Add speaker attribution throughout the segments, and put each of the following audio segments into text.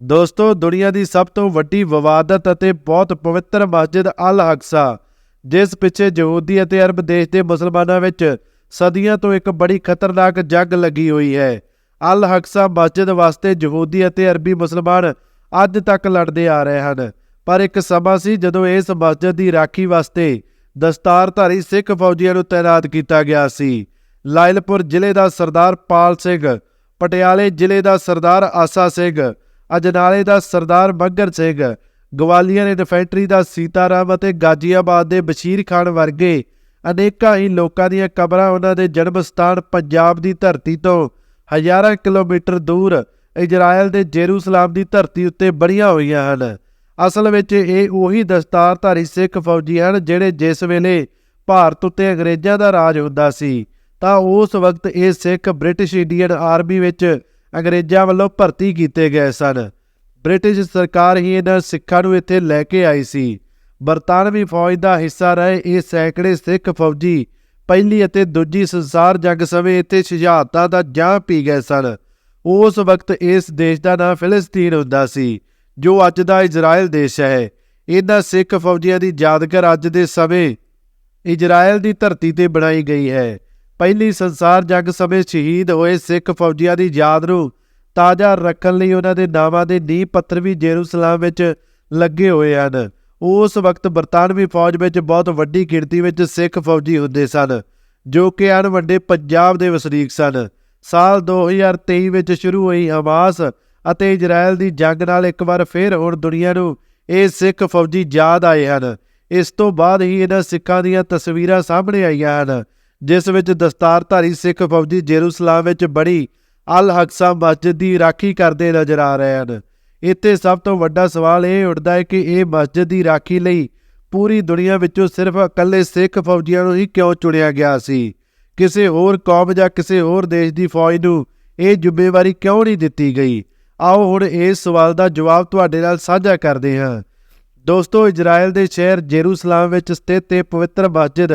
Speaker 1: ਦੋਸਤੋ, ਦੁਨੀਆ ਦੀ ਸਭ ਤੋਂ ਵੱਡੀ ਵਿਵਾਦਤ ਅਤੇ ਬਹੁਤ ਪਵਿੱਤਰ ਮਸਜਿਦ ਅਲ ਅਕਸਾ ਜਿਸ ਪਿੱਛੇ ਯਹੂਦੀ ਅਤੇ ਅਰਬ ਦੇਸ਼ ਦੇ ਮੁਸਲਮਾਨਾਂ ਵਿੱਚ ਸਦੀਆਂ ਤੋਂ ਇੱਕ ਬੜੀ ਖਤਰਨਾਕ ਜੰਗ ਲੱਗੀ ਹੋਈ ਹੈ। ਅਲ ਅਕਸਾ ਮਸਜਿਦ ਵਾਸਤੇ ਯਹੂਦੀ ਅਤੇ ਅਰਬੀ ਮੁਸਲਮਾਨ ਅੱਜ ਤੱਕ ਲੜਦੇ ਆ ਰਹੇ ਹਨ, ਪਰ ਇੱਕ ਸਮਾਂ ਸੀ ਜਦੋਂ ਇਸ ਮਸਜਿਦ ਦੀ ਰਾਖੀ ਵਾਸਤੇ ਦਸਤਾਰਧਾਰੀ ਸਿੱਖ ਫੌਜੀਆਂ ਨੂੰ ਤਾਇਨਾਤ ਕੀਤਾ ਗਿਆ ਸੀ। ਲਾਇਲਪੁਰ ਜ਼ਿਲ੍ਹੇ ਦਾ ਸਰਦਾਰ ਪਾਲ ਸਿੰਘ, ਪਟਿਆਲੇ ਜ਼ਿਲ੍ਹੇ ਦਾ ਸਰਦਾਰ ਆਸਾ ਸਿੰਘ ਅਜਨਾਲੇ ਦਾ ਸਰਦਾਰ ਮੱਗਰ ਸਿੰਘ, ਗਵਾਲੀਅਰ ਇਨਫੈਂਟਰੀ ਦਾ ਸੀਤਾਰਾਮ ਅਤੇ ਗਾਜੀਆਬਾਦ ਦੇ ਬਸ਼ੀਰ ਖਾਨ ਵਰਗੇ ਅਨੇਕਾਂ ਹੀ ਲੋਕਾਂ ਦੀਆਂ ਕਬਰਾਂ ਉਹਨਾਂ ਦੇ ਜਨਮ ਸਥਾਨ ਪੰਜਾਬ ਦੀ ਧਰਤੀ ਤੋਂ ਹਜ਼ਾਰਾਂ ਕਿਲੋਮੀਟਰ ਦੂਰ ਇਜ਼ਰਾਈਲ ਦੇ ਜੇਰੂਸਲਮ ਦੀ ਧਰਤੀ ਉੱਤੇ ਬਣੀਆਂ ਹੋਈਆਂ ਹਨ। ਅਸਲ ਵਿੱਚ ਇਹ ਉਹੀ ਦਸਤਾਰਧਾਰੀ ਸਿੱਖ ਫੌਜੀ ਹਨ ਜਿਹੜੇ ਜਿਸ ਵੇਲੇ ਭਾਰਤ ਉੱਤੇ ਅੰਗਰੇਜ਼ਾਂ ਦਾ ਰਾਜ ਹੁੰਦਾ ਸੀ, ਤਾਂ ਉਸ ਵਕਤ ਇਹ ਸਿੱਖ ਬ੍ਰਿਟਿਸ਼ ਇੰਡੀਅਨ ਆਰਮੀ ਵਿੱਚ ਅੰਗਰੇਜ਼ਾਂ ਵੱਲੋਂ ਭਰਤੀ ਕੀਤੇ ਗਏ ਸਨ। ਬ੍ਰਿਟਿਸ਼ ਸਰਕਾਰ ਹੀ ਇਹਨਾਂ ਸਿੱਖਾਂ ਨੂੰ ਇੱਥੇ ਲੈ ਕੇ ਆਈ ਸੀ। ਬਰਤਾਨਵੀ ਫੌਜ ਦਾ ਹਿੱਸਾ ਰਹੇ ਇਹ ਸੈਂਕੜੇ ਸਿੱਖ ਫੌਜੀ, ਪਹਿਲੀ ਅਤੇ ਦੂਜੀ ਸੰਸਾਰ ਜੰਗ ਸਮੇਂ ਇੱਥੇ ਸ਼ਹਾਦਤਾਂ ਦਾ ਜਾਂ ਪੀ ਗਏ ਸਨ। ਉਸ ਵਕਤ ਇਸ ਦੇਸ਼ ਦਾ ਨਾਂ ਫਿਲਸਤੀਨ ਹੁੰਦਾ ਸੀ, ਜੋ ਅੱਜ ਦਾ ਇਜ਼ਰਾਈਲ ਦੇਸ਼ ਹੈ। ਇਹਨਾਂ ਸਿੱਖ ਫੌਜੀਆਂ ਦੀ ਯਾਦਗਾਰ ਅੱਜ ਦੇ ਸਮੇਂ ਇਜ਼ਰਾਈਲ ਦੀ ਧਰਤੀ ਤੇ ਬਣਾਈ ਗਈ ਹੈ। ਪਹਿਲੀ ਸੰਸਾਰ ਜੰਗ ਸਮੇਂ ਸ਼ਹੀਦ ਹੋਏ ਸਿੱਖ ਫੌਜੀਆਂ ਦੀ ਯਾਦ ਨੂੰ ਤਾਜ਼ਾ ਰੱਖਣ ਲਈ ਉਹਨਾਂ ਦੇ ਨਾਵਾਂ ਦੇ ਨੀਂਹ ਪੱਥਰ ਵੀ ਜੇਰੂਸਲਮ ਵਿੱਚ ਲੱਗੇ ਹੋਏ ਹਨ। ਉਸ ਵਕਤ ਬਰਤਾਨਵੀ ਫੌਜ ਵਿੱਚ ਬਹੁਤ ਵੱਡੀ ਗਿਣਤੀ ਵਿੱਚ ਸਿੱਖ ਫੌਜੀ ਹੁੰਦੇ ਸਨ, ਜੋ ਕਿ ਅਣ ਵੱਡੇ ਪੰਜਾਬ ਦੇ ਵਸਨੀਕ ਸਨ। ਸਾਲ 2023 ਵਿੱਚ ਸ਼ੁਰੂ ਹੋਈ ਹਮਾਸ ਅਤੇ ਇਜ਼ਰਾਈਲ ਦੀ ਜੰਗ ਨਾਲ ਇੱਕ ਵਾਰ ਫਿਰ ਹੁਣ ਦੁਨੀਆ ਨੂੰ ਇਹ ਸਿੱਖ ਫੌਜੀ ਯਾਦ ਆਏ ਹਨ। ਇਸ ਤੋਂ ਬਾਅਦ ਹੀ ਇਹਨਾਂ ਸਿੱਖਾਂ ਦੀਆਂ ਤਸਵੀਰਾਂ ਸਾਹਮਣੇ ਆਈਆਂ ਹਨ। ਜਿਸ ਵਿੱਚ ਦਸਤਾਰਧਾਰੀ ਸਿੱਖ ਫੌਜੀ ਜੇਰੂਸਲਮ ਵਿੱਚ ਬੜੀ ਅਲ ਹਕਸਾ ਮਸਜਿਦ ਦੀ ਰਾਖੀ ਕਰਦੇ ਨਜ਼ਰ ਆ ਰਹੇ ਹਨ। ਇੱਥੇ ਸਭ ਤੋਂ ਵੱਡਾ ਸਵਾਲ ਇਹ ਉੱਠਦਾ ਹੈ ਕਿ ਇਹ ਮਸਜਿਦ ਦੀ ਰਾਖੀ ਲਈ ਪੂਰੀ ਦੁਨੀਆ ਵਿੱਚੋਂ ਸਿਰਫ ਇਕੱਲੇ ਸਿੱਖ ਫੌਜੀਆਂ ਨੂੰ ਹੀ ਕਿਉਂ ਚੁਣਿਆ ਗਿਆ ਸੀ? ਕਿਸੇ ਹੋਰ ਕੌਮ ਜਾਂ ਕਿਸੇ ਹੋਰ ਦੇਸ਼ ਦੀ ਫੌਜ ਨੂੰ ਇਹ ਜ਼ਿੰਮੇਵਾਰੀ ਕਿਉਂ ਨਹੀਂ ਦਿੱਤੀ ਗਈ? ਆਓ ਹੁਣ ਇਸ ਸਵਾਲ ਦਾ ਜਵਾਬ ਤੁਹਾਡੇ ਨਾਲ ਸਾਂਝਾ ਕਰਦੇ ਹਾਂ। ਦੋਸਤੋ ਇਜ਼ਰਾਈਲ ਦੇ ਸ਼ਹਿਰ ਜੇਰੂਸਲਮ ਵਿੱਚ ਸਥਿਤ ਇਹ ਪਵਿੱਤਰ ਮਸਜਿਦ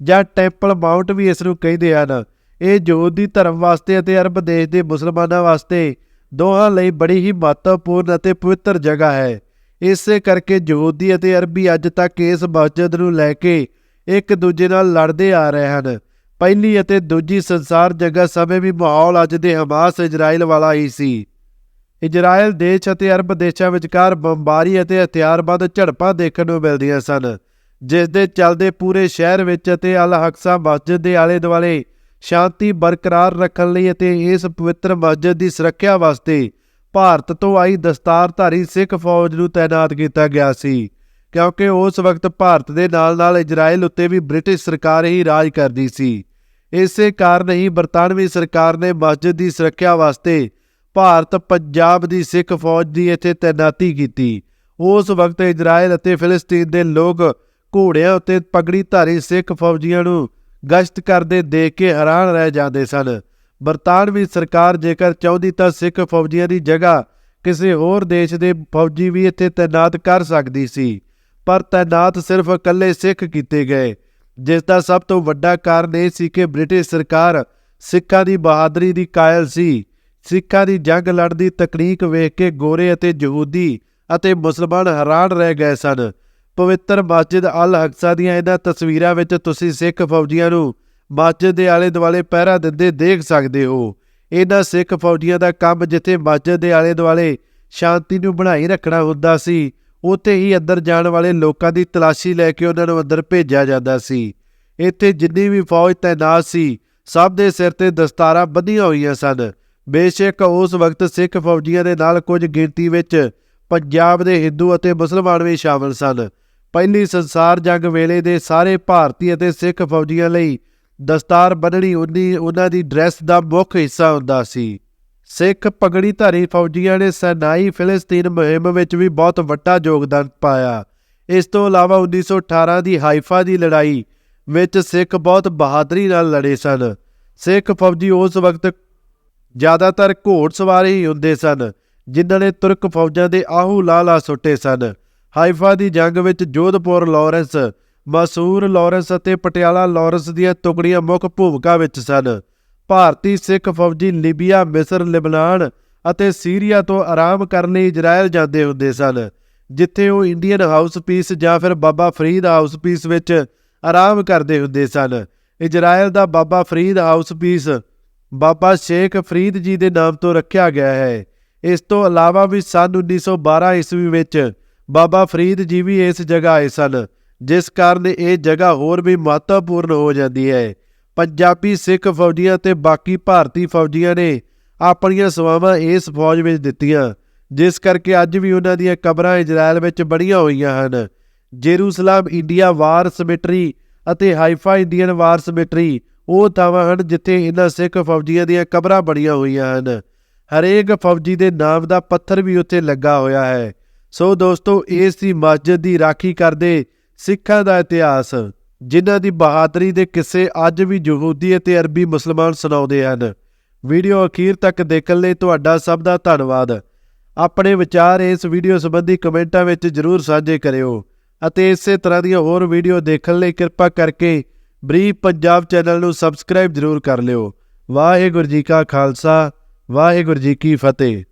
Speaker 1: ਜਾਂ ਟੈਂਪਲ ਮਾਊਂਟ ਵੀ ਇਸ ਨੂੰ ਕਹਿੰਦੇ ਹਨ। ਇਹ ਯਹੂਦੀ ਧਰਮ ਵਾਸਤੇ ਅਤੇ ਅਰਬ ਦੇਸ਼ ਦੇ ਮੁਸਲਮਾਨਾਂ ਵਾਸਤੇ ਦੋਹਾਂ ਲਈ ਬੜੀ ਹੀ ਮਹੱਤਵਪੂਰਨ ਅਤੇ ਪਵਿੱਤਰ ਜਗ੍ਹਾ ਹੈ। ਇਸੇ ਕਰਕੇ ਯਹੂਦੀ ਅਤੇ ਅਰਬੀ ਅੱਜ ਤੱਕ ਇਸ ਮਸਜਿਦ ਨੂੰ ਲੈ ਕੇ ਇੱਕ ਦੂਜੇ ਨਾਲ ਲੜਦੇ ਆ ਰਹੇ ਹਨ। ਪਹਿਲੀ ਅਤੇ ਦੂਜੀ ਸੰਸਾਰ ਜੰਗਾਂ ਸਮੇਂ ਵੀ ਮਾਹੌਲ ਅੱਜ ਦੇ ਹਮਾਸ ਇਜ਼ਰਾਈਲ ਵਾਲਾ ਹੀ ਸੀ। ਇਜ਼ਰਾਈਲ ਦੇਸ਼ ਅਤੇ ਅਰਬ ਦੇਸ਼ਾਂ ਵਿਚਕਾਰ ਬੰਬਾਰੀ ਅਤੇ ਹਥਿਆਰਬੰਦ ਝੜਪਾਂ ਦੇਖਣ ਨੂੰ ਮਿਲਦੀਆਂ ਸਨ। ਜਿਸ ਦੇ ਚੱਲਦੇ ਪੂਰੇ ਸ਼ਹਿਰ ਵਿੱਚ ਅਤੇ ਅਲ ਹਕਸਾ ਮਸਜਿਦ ਦੇ ਆਲੇ ਦੁਆਲੇ ਸ਼ਾਂਤੀ ਬਰਕਰਾਰ ਰੱਖਣ ਲਈ ਅਤੇ ਇਸ ਪਵਿੱਤਰ ਮਸਜਿਦ ਦੀ ਸੁਰੱਖਿਆ ਵਾਸਤੇ ਭਾਰਤ ਤੋਂ ਆਈ ਦਸਤਾਰਧਾਰੀ ਸਿੱਖ ਫੌਜ ਨੂੰ ਤਾਇਨਾਤ ਕੀਤਾ ਗਿਆ ਸੀ, ਕਿਉਂਕਿ ਉਸ ਵਕਤ ਭਾਰਤ ਦੇ ਨਾਲ-ਨਾਲ ਇਜ਼ਰਾਈਲ ਉੱਤੇ ਵੀ ਬ੍ਰਿਟਿਸ਼ ਸਰਕਾਰ ਹੀ ਰਾਜ ਕਰਦੀ ਸੀ। ਇਸੇ ਕਾਰਨ ਹੀ ਬਰਤਾਨਵੀ ਸਰਕਾਰ ਨੇ ਮਸਜਿਦ ਦੀ ਸੁਰੱਖਿਆ ਵਾਸਤੇ ਭਾਰਤ ਪੰਜਾਬ ਦੀ ਸਿੱਖ ਫੌਜ ਦੀ ਇੱਥੇ ਤਾਇਨਾਤੀ ਕੀਤੀ। ਉਸ ਵਕਤ ਇਜ਼ਰਾਈਲ ਅਤੇ ਫਿਲਸਤੀਨ ਦੇ ਲੋਕ ਘੋੜਿਆਂ ਉੱਤੇ ਪਗੜੀ ਧਾਰੀ ਸਿੱਖ ਫੌਜੀਆਂ ਨੂੰ ਗਸ਼ਤ ਕਰਦੇ ਦੇਖ ਕੇ ਹੈਰਾਨ ਰਹਿ ਜਾਂਦੇ ਸਨ। ਬਰਤਾਨਵੀ ਸਰਕਾਰ ਜੇਕਰ ਚਾਹੁੰਦੀ ਤਾਂ ਸਿੱਖ ਫੌਜੀਆਂ ਦੀ ਜਗ੍ਹਾ ਕਿਸੇ ਹੋਰ ਦੇਸ਼ ਦੇ ਫੌਜੀ ਵੀ ਇੱਥੇ ਤਾਇਨਾਤ ਕਰ ਸਕਦੀ ਸੀ। ਪਰ ਤਾਇਨਾਤ ਸਿਰਫ ਇਕੱਲੇ ਸਿੱਖ ਕੀਤੇ ਗਏ। ਜਿਸ ਦਾ ਸਭ ਤੋਂ ਵੱਡਾ ਕਾਰਨ ਇਹ ਸੀ ਕਿ ਬ੍ਰਿਟਿਸ਼ ਸਰਕਾਰ ਸਿੱਖਾਂ ਦੀ ਬਹਾਦਰੀ ਦੀ ਕਾਇਲ ਸੀ। ਸਿੱਖਾਂ ਦੀ ਜੰਗ ਲੜਨ ਦੀ ਤਕਨੀਕ ਵੇਖ ਕੇ ਗੋਰੇ ਅਤੇ ਯਹੂਦੀ ਅਤੇ ਮੁਸਲਮਾਨ ਹੈਰਾਨ ਰਹਿ ਗਏ ਸਨ। ਪਵਿੱਤਰ ਮਸਜਿਦ ਅਲ ਹਕਸਾ ਦੀਆਂ ਇਹਨਾਂ ਤਸਵੀਰਾਂ ਵਿੱਚ ਤੁਸੀਂ ਸਿੱਖ ਫੌਜੀਆਂ ਨੂੰ ਮਸਜਿਦ ਦੇ ਆਲੇ ਦੁਆਲੇ ਪਹਿਰਾ ਦਿੰਦੇ ਦੇਖ ਸਕਦੇ ਹੋ। ਇਹਨਾਂ ਸਿੱਖ ਫੌਜੀਆਂ ਦਾ ਕੰਮ ਜਿੱਥੇ ਮਸਜਿਦ ਦੇ ਆਲੇ ਦੁਆਲੇ ਸ਼ਾਂਤੀ ਨੂੰ ਬਣਾਈ ਰੱਖਣਾ ਹੁੰਦਾ ਸੀ, ਉੱਥੇ ਹੀ ਅੰਦਰ ਜਾਣ ਵਾਲੇ ਲੋਕਾਂ ਦੀ ਤਲਾਸ਼ੀ ਲੈ ਕੇ ਉਹਨਾਂ ਨੂੰ ਅੰਦਰ ਭੇਜਿਆ ਜਾਂਦਾ ਸੀ। ਇੱਥੇ ਜਿੰਨੀ ਵੀ ਫੌਜ ਤਾਇਨਾਤ ਸੀ, ਸਭ ਦੇ ਸਿਰ ਤੇ ਦਸਤਾਰਾਂ ਬੱਧੀਆਂ ਹੋਈਆਂ ਸਨ। ਬੇਸ਼ੱਕ ਉਸ ਵਕਤ ਸਿੱਖ ਫੌਜੀਆਂ ਦੇ ਨਾਲ ਕੁਝ ਗਿਣਤੀ ਵਿੱਚ ਪੰਜਾਬ ਦੇ ਹਿੰਦੂ ਅਤੇ ਮੁਸਲਮਾਨ ਵੀ ਸ਼ਾਮਲ ਸਨ। ਪਹਿਲੀ ਸੰਸਾਰ ਜੰਗ ਵੇਲੇ ਦੇ ਸਾਰੇ ਭਾਰਤੀ ਅਤੇ ਸਿੱਖ ਫੌਜੀਆਂ ਲਈ ਦਸਤਾਰ ਬੰਨਣੀ ਉਨੀ ਉਹਨਾਂ ਦੀ ਡਰੈਸ ਦਾ ਮੁੱਖ ਹਿੱਸਾ ਹੁੰਦਾ ਸੀ। ਸਿੱਖ ਪਗੜੀ ਧਾਰੀ ਫੌਜੀਆਂ ਨੇ ਸੈਨਾਈ ਫਿਲਸਤੀਨ ਮੁਹਿੰਮ ਵਿੱਚ ਵੀ ਬਹੁਤ ਵੱਡਾ ਯੋਗਦਾਨ ਪਾਇਆ। ਇਸ ਤੋਂ ਇਲਾਵਾ 1918 ਦੀ ਹਾਈਫਾ ਦੀ ਲੜਾਈ ਵਿੱਚ ਸਿੱਖ ਬਹੁਤ ਬਹਾਦਰੀ ਨਾਲ ਲੜੇ ਸਨ। ਸਿੱਖ ਫੌਜੀ ਉਸ ਵਕਤ ਜ਼ਿਆਦਾਤਰ ਘੋੜ ਘੋੜਸਵਾਰ ਹੀ ਹੁੰਦੇ ਸਨ, ਜਿਨ੍ਹਾਂ ਨੇ ਤੁਰਕ ਫੌਜਾਂ ਦੇ ਆਹੂ ਲਾਲਾ ਸੁੱਟੇ ਸਨ। ਹਾਈਫਾ ਦੀ ਜੰਗ ਵਿੱਚ ਜੋਧਪੁਰ ਲਾਰੈਂਸ ਮਸੂਰ ਲਾਰੈਂਸ ਅਤੇ ਪਟਿਆਲਾ ਲਾਰੈਂਸ ਦੀਆਂ ਟੁਕੜੀਆਂ ਮੁੱਖ ਭੂਮਿਕਾ ਵਿੱਚ ਸਨ। ਭਾਰਤੀ ਸਿੱਖ ਫੌਜੀ ਲਿਬੀਆ, ਮਿਸਰ, ਲਿਬਨਾਨ ਅਤੇ ਸੀਰੀਆ ਤੋਂ ਆਰਾਮ ਕਰਨ ਲਈ ਇਜ਼ਰਾਈਲ ਜਾਂਦੇ ਹੁੰਦੇ ਸਨ, ਜਿੱਥੇ ਉਹ ਇੰਡੀਅਨ ਹਾਊਸ ਪੀਸ ਜਾਂ ਫਿਰ ਬਾਬਾ ਫਰੀਦ ਹਾਊਸ ਪੀਸ ਵਿੱਚ ਆਰਾਮ ਕਰਦੇ ਹੁੰਦੇ ਸਨ। ਇਜ਼ਰਾਈਲ ਦਾ ਬਾਬਾ ਫਰੀਦ ਹਾਊਸ ਪੀਸ ਬਾਬਾ ਸ਼ੇਖ ਫਰੀਦ ਜੀ ਦੇ ਨਾਮ ਤੋਂ ਰੱਖਿਆ ਗਿਆ ਹੈ। ਇਸ ਤੋਂ ਇਲਾਵਾ ਵੀ ਸਨ 1912 ਈਸਵੀ ਵਿੱਚ ਬਾਬਾ ਫਰੀਦ ਜੀ ਵੀ ਇਸ ਜਗ੍ਹਾ ਆਏ ਸਨ, ਜਿਸ ਕਾਰਨ ਇਹ ਜਗ੍ਹਾ ਹੋਰ ਵੀ ਮਹੱਤਵਪੂਰਨ ਹੋ ਜਾਂਦੀ ਹੈ। ਪੰਜਾਬੀ ਸਿੱਖ ਫੌਜੀਆਂ ਤੇ ਬਾਕੀ ਭਾਰਤੀ ਫੌਜੀਆਂ ਨੇ ਆਪਣੀਆਂ ਸੇਵਾਵਾਂ ਇਸ ਫੌਜ ਵਿੱਚ ਦਿੱਤੀਆਂ, ਜਿਸ ਕਰਕੇ ਅੱਜ ਵੀ ਉਹਨਾਂ ਦੀਆਂ ਕਬਰਾਂ ਇਜ਼ਰਾਈਲ ਵਿੱਚ ਬਣੀਆਂ ਹੋਈਆਂ ਹਨ। ਜੇਰੂਸਲਮ ਇੰਡੀਆ ਵਾਰ ਸਿਮਟਰੀ ਅਤੇ ਹਾਈਫਾ ਇੰਡੀਅਨ ਵਾਰ ਸਿਮਟਰੀ ਉਹ ਥਾਵਾਂ ਹਨ ਜਿੱਥੇ ਇਹਨਾਂ ਸਿੱਖ ਫੌਜੀਆਂ ਦੀਆਂ ਕਬਰਾਂ ਬਣੀਆਂ ਹੋਈਆਂ ਹਨ। ਹਰੇਕ ਫੌਜੀ ਦੇ ਨਾਮ ਦਾ ਪੱਥਰ ਵੀ ਉੱਥੇ ਲੱਗਾ ਹੋਇਆ ਹੈ। ਸੋ ਦੋਸਤੋ, ਇਸ ਦੀ ਮਸਜਿਦ ਦੀ ਰਾਖੀ ਕਰਦੇ ਸਿੱਖਾਂ ਦਾ ਇਤਿਹਾਸ, ਜਿਨ੍ਹਾਂ ਦੀ ਬਹਾਦਰੀ ਦੇ ਕਿੱਸੇ ਅੱਜ ਵੀ ਯਹੂਦੀ ਅਤੇ ਅਰਬੀ ਮੁਸਲਮਾਨ ਸੁਣਾਉਂਦੇ ਹਨ। ਵੀਡੀਓ ਅਖੀਰ ਤੱਕ ਦੇਖਣ ਲਈ ਤੁਹਾਡਾ ਸਭ ਦਾ ਧੰਨਵਾਦ। ਆਪਣੇ ਵਿਚਾਰ ਇਸ ਵੀਡੀਓ ਸੰਬੰਧੀ ਕਮੈਂਟਾਂ ਵਿੱਚ ਜਰੂਰ ਸਾਂਝੇ ਕਰਿਓ ਅਤੇ ਇਸੇ ਤਰ੍ਹਾਂ ਦੀਆਂ ਹੋਰ ਵੀਡੀਓ ਦੇਖਣ ਲਈ ਕਿਰਪਾ ਕਰਕੇ ਬਰੀਫ ਪੰਜਾਬ ਚੈਨਲ ਨੂੰ ਸਬਸਕ੍ਰਾਈਬ ਜਰੂਰ ਕਰ ਲਿਓ। ਵਾਹਿਗੁਰੂ ਜੀ ਕਾ ਖਾਲਸਾ, ਵਾਹਿਗੁਰੂ ਜੀ ਕੀ ਫਤਿਹ।